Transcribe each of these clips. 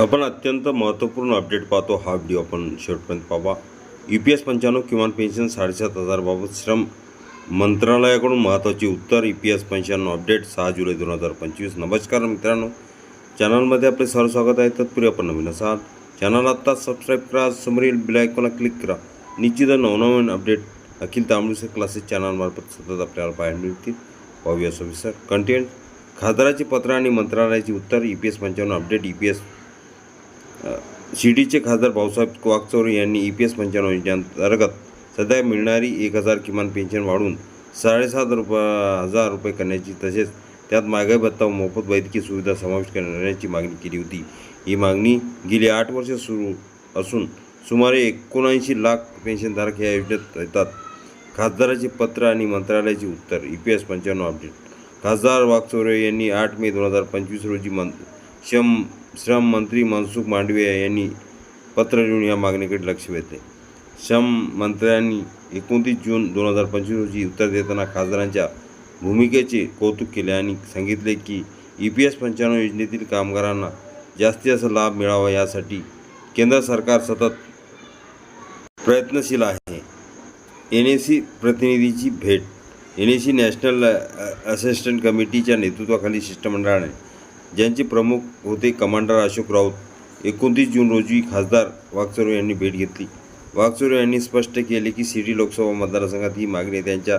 आपण अत्यंत महत्त्वपूर्ण अपडेट पाहतो. हा व्हिडिओ आपण शेवटपर्यंत पाहा यू पी एस पंच्याण्णव किमान पेन्शन साडेसात हजारबाबत श्रम मंत्रालयाकडून महत्त्वाचे उत्तर. यू पी एस पंच्याण्णव अपडेट सहा जुलै दोन हजार पंचवीस. नमस्कार मित्रांनो. चॅनलमध्ये आपले सर्व स्वागत आहे. तत्पूर्वी आपण नवीन असाल. चॅनल आत्ता सबस्क्राईब करा. समोरील बेलायकॉनला क्लिक करा. निश्चित नवनवीन अपडेट अखिल तांबुसे क्लासेस चॅनलमार्फत सतत आपल्याला पाहायला मिळतील. पाहूया सविस्तर कंटेंट खासदाराची पत्र आणि मंत्रालयाची उत्तर. ई पी एस पंच्याण्णव अपडेट ई पी एस शिर्डीचे खासदार भाऊसाहेब वागचौरे यांनी ई पी एस पंच्याण्णव योजनेअंतर्गत सध्या मिळणारी एक हजार किमान पेन्शन वाढवून साडेसात रुप हजार रुपये करण्याची तसेच त्यात महागाई भत्ता व मोफत वैद्यकीय सुविधा समाविष्ट करण्याची मागणी केली होती. ही मागणी गेली आठ वर्षे सुरू असून सुमारे एकोणऐंशी लाख पेन्शनधारक या योजनेत येतात. खासदाराचे पत्र आणि मंत्रालयाचे उत्तर ई पी एस पंच्याण्णव अपडेट. खासदार वागचौरे यांनी आठ मे दोन हजार पंचवीस रोजी मन शम श्रम मंत्री मनसुख मांडविया यांनी पत्र लिहून या मागणीकडे लक्ष वेधले. श्रम मंत्र्यांनी एकोणतीस जून दोन हजार पंचवीस रोजी उत्तर देताना खासदारांच्या भूमिकेचे कौतुक केले आणि सांगितले की ई पी एस पंच्याण्णव योजनेतील कामगारांना जास्तीत जास्त लाभ मिळावा यासाठी केंद्र सरकार सतत प्रयत्नशील आहे. एन ए सी प्रतिनिधीची भेट N A C national assistant कमिटीच्या नेतृत्वाखाली शिष्टमंडळाने ज्यांचे प्रमुख होते कमांडर अशोक राऊत. एकोणतीस जून रोजी खासदार वागचोरे यांनी भेट घेतली. वागचोरे यांनी स्पष्ट केले की शिर्डी लोकसभा मतदारसंघात ही मागणी त्यांच्या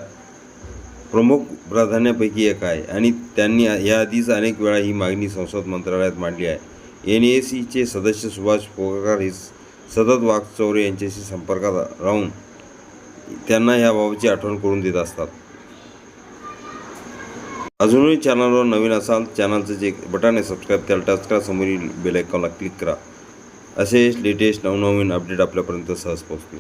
प्रमुख प्राधान्यापैकी एक आहे आणि त्यांनी याआधीच अनेक वेळा ही मागणी संसद मंत्रालयात मांडली आहे. एन ए सीचे सदस्य सुभाष पोगाकार हे सतत वागचौरे यांच्याशी संपर्कात राहून त्यांना याबाबतची आठवण करून देत असतात. अजूनही चॅनलवर नवीन असाल चॅनलचं जे बटन आहे सबस्क्राईब त्याला टच करा समोरील बेल आयकॉनला क्लिक करा. असे लेटेस्ट नवनवीन अपडेट आपल्यापर्यंत सहज पोहोचतील.